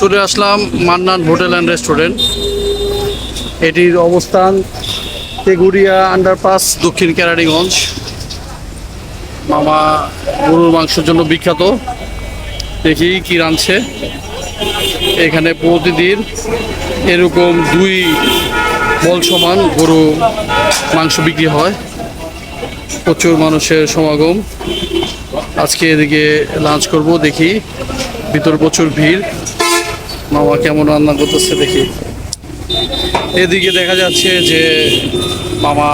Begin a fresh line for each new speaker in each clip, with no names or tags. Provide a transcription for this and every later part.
চলে আসলাম Mannan hotel and restaurant. এটির অবস্থান তেগুড়িয়া আন্ডারপাস দক্ষিণ কেরানীগঞ্জ। মামা গরুর মাংসের জন্য বিখ্যাত। দেখি কি রাঁধছে। এখানে প্রতিদিন এরকম দুই বল সমান গরু মাংস বিক্রি হয়। প্রচুর মানুষের সমাগম। আজকে এদিকে লাঞ্চ করব, দেখি। ভিতর প্রচুর ভিড়। মামা কেমন রান্না করতেছে দেখি। এদিকে দেখা যাচ্ছে যে মামা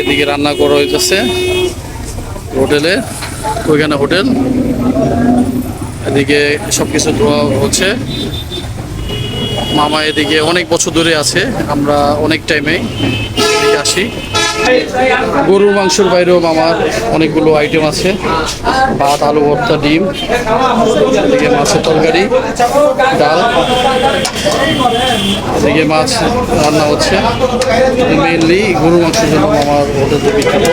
এদিকে রান্না করা হইতেছে হোটেলে, ওইখানে হোটেল। এদিকে সব কিছু ধোয়া হচ্ছে। মামা এদিকে অনেক বছর ধরে আছে, আমরা অনেক এদিকে আসি। গরুর মাংসের বাইরেও আমার অনেকগুলো আইটেম আছে। ভাত, আলু, ভর্তা, ডিম, এদিকে মাছের তরকারি, ডাল, এদিকে মাছ রান্না হচ্ছে। মেনলি গরুর মাংসের জন্য মামার হোটেল বিখ্যাত।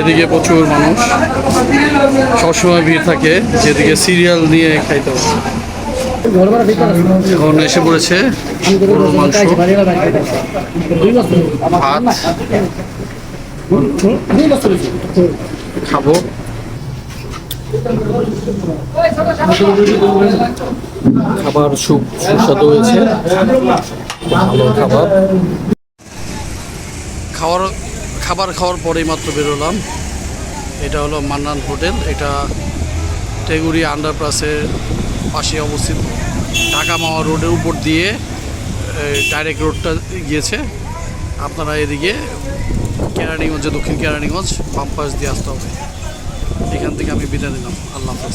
এদিকে প্রচুর মানুষ। সবসময় ভিড় থাকে, যেদিকে সিরিয়াল নিয়ে খাইতে হবে এখন এসে পড়েছে ভাত। খাব। খাবার সুস্বাদু হয়েছে। ভালো খাবার। খাওয়ার খাবার খাওয়ার পরেই মাত্র বেরোলাম। এটা হলো মান্নান হোটেল। এটা টেগুড়ি আন্ডারপাসের পাশে অবস্থিত ঢাকা মাওয়া রোডের উপর দিয়ে ডাইরেক্ট রোডটা গিয়েছে। আপনারা এদিকে কেরানীগঞ্জে, দক্ষিণ কেরানীগঞ্জ পাম্পাস দিয়ে আসতে হবে। এখান থেকে আমি বিদায় দিলাম আল্লাহ হাফেজ।